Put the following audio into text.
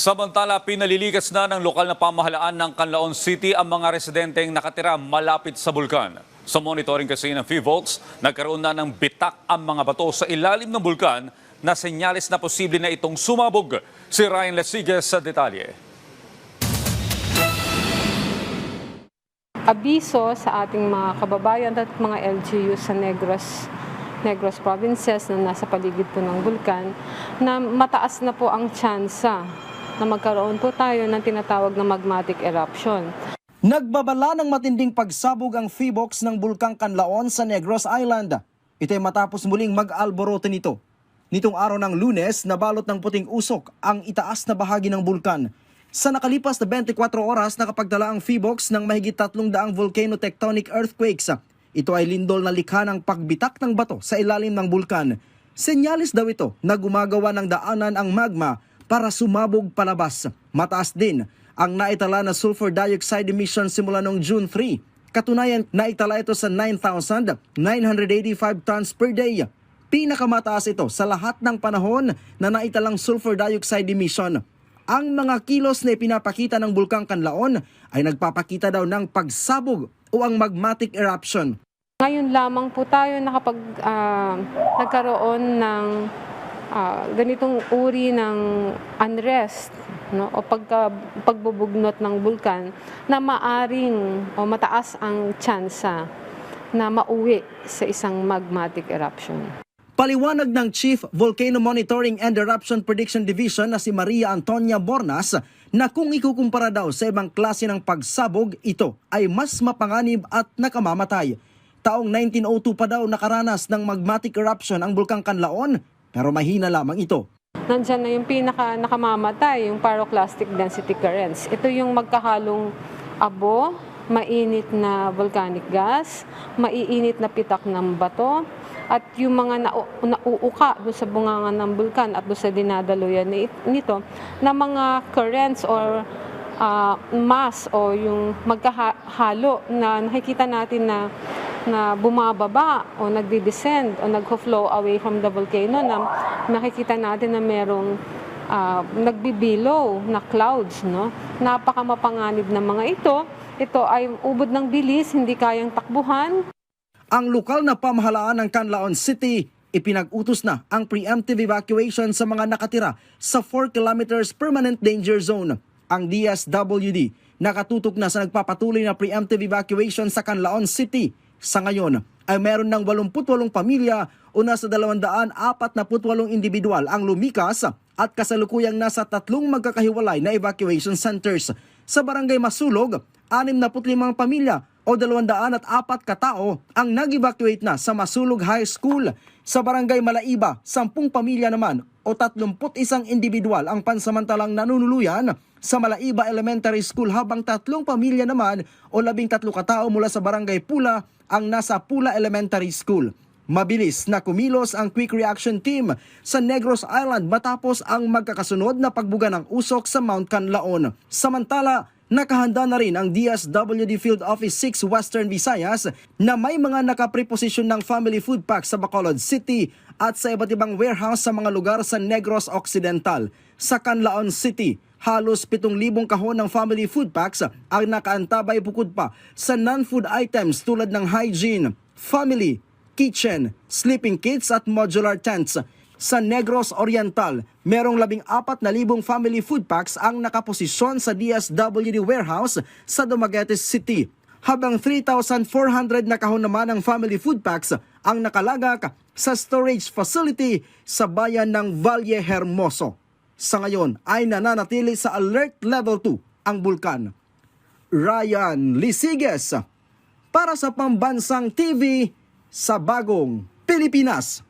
Samantala, pinalilikas na ng lokal na pamahalaan ng Canlaon City ang mga residenteng nakatira malapit sa bulkan. Sa monitoring kasi ng FIVOLTS, nagkaroon na ng bitak ang mga bato sa ilalim ng bulkan na senyales na posible na itong sumabog. Si Ryan Lesigas sa detalye. abiso sa ating mga kababayan at mga LGU sa Negros Negros provinces na nasa paligid po ng bulkan na mataas na po ang tsansa na magkaroon po tayo ng tinatawag na magmatic eruption. Nagbabala ng matinding pagsabog ang Feebox ng Bulkang Canlaon sa Negros Island. Ito ay matapos muling mag-alboroto nito. Nitong araw ng lunes, nabalot ng puting usok ang itaas na bahagi ng bulkan. Sa nakalipas na 24 oras, nakapagdala ang Feebox ng mahigit 300 volcano-tectonic earthquakes. Ito ay lindol na likha ng pagbitak ng bato sa ilalim ng bulkan. Senyalis daw ito na gumagawa ng daanan ang magma para sumabog palabas. Mataas din ang naitala na sulfur dioxide emission simula noong June 3. Katunayan, naitala ito sa 9,985 tons per day. Pinakamataas ito sa lahat ng panahon na naitalang sulfur dioxide emission. Ang mga kilos na ipinapakita ng Bulkang Kanlaon ay nagpapakita daw ng pagsabog o ang magmatic eruption. Ngayon lamang po tayo nakapag ah, nagkaroon ng ah, ganitong uri ng unrest no o pagka pagbubugnot ng bulkan na maaring o mataas ang tsansa na mauwi sa isang magmatic eruption. Paliwanag ng Chief Volcano Monitoring and Eruption Prediction Division na si Maria Antonia Bornas na kung ikukumpara daw sa ibang klase ng pagsabog, ito ay mas mapanganib at nakamamatay. Taong 1902 pa daw nakaranas ng magmatic eruption ang Bulkang Kanlaon pero mahina lamang ito. Nandyan na yung pinaka nakamamatay, yung pyroclastic density currents. Ito yung magkahalong abo, mainit na volcanic gas, maiinit na pitak ng bato, at yung mga nau- nauuka doon sa bunganga ng bulkan at doon sa dinadaluyan ni- nito na mga currents or ah, mass o yung magkahalo na nakikita natin na na bumababa o nagdi-descend o nagho-flow away from the volcano na nakikita natin na merong ah, nagbibilow na clouds no napakamapanganib ng mga ito ito ay ubod ng bilis hindi kayang takbuhan Ang lokal na pamahalaan ng Canlaon City ipinag-utos na ang preemptive evacuation sa mga nakatira sa 4 kilometers permanent danger zone. Ang DSWD nakatutok na sa nagpapatuloy na preemptive evacuation sa Canlaon City. Sa ngayon ay meron ng 88 pamilya o nasa 248 individual ang lumikas at kasalukuyang nasa tatlong magkakahiwalay na evacuation centers. Sa barangay Masulog, 65 pamilya o 204 katao ang nag-evacuate na sa Masulog High School. Sa barangay Malaiba, 10 pamilya naman o 31 individual ang pansamantalang nanunuluyan sa Malaiba Elementary School habang tatlong pamilya naman o 13 katao mula sa barangay Pula ang nasa Pula Elementary School. Mabilis na kumilos ang Quick Reaction Team sa Negros Island matapos ang magkakasunod na pagbuga ng usok sa Mount Canlaon. Samantala, nakahanda na rin ang DSWD Field Office 6 Western Visayas na may mga nakapreposisyon ng family food pack sa Bacolod City at sa iba't ibang warehouse sa mga lugar sa Negros Occidental. Sa Canlaon City, halos 7,000 kahon ng family food packs ang nakaantabay bukod pa sa non-food items tulad ng hygiene, family, kitchen, sleeping kits at modular tents. Sa Negros Oriental, merong 14,000 family food packs ang nakaposisyon sa DSWD warehouse sa Dumaguete City. Habang 3,400 na kahon naman ng family food packs ang nakalagak sa storage facility sa bayan ng Valle Hermoso. Sa ngayon ay nananatili sa alert level 2 ang bulkan. Ryan Lisiges para sa Pambansang TV sa Bagong Pilipinas.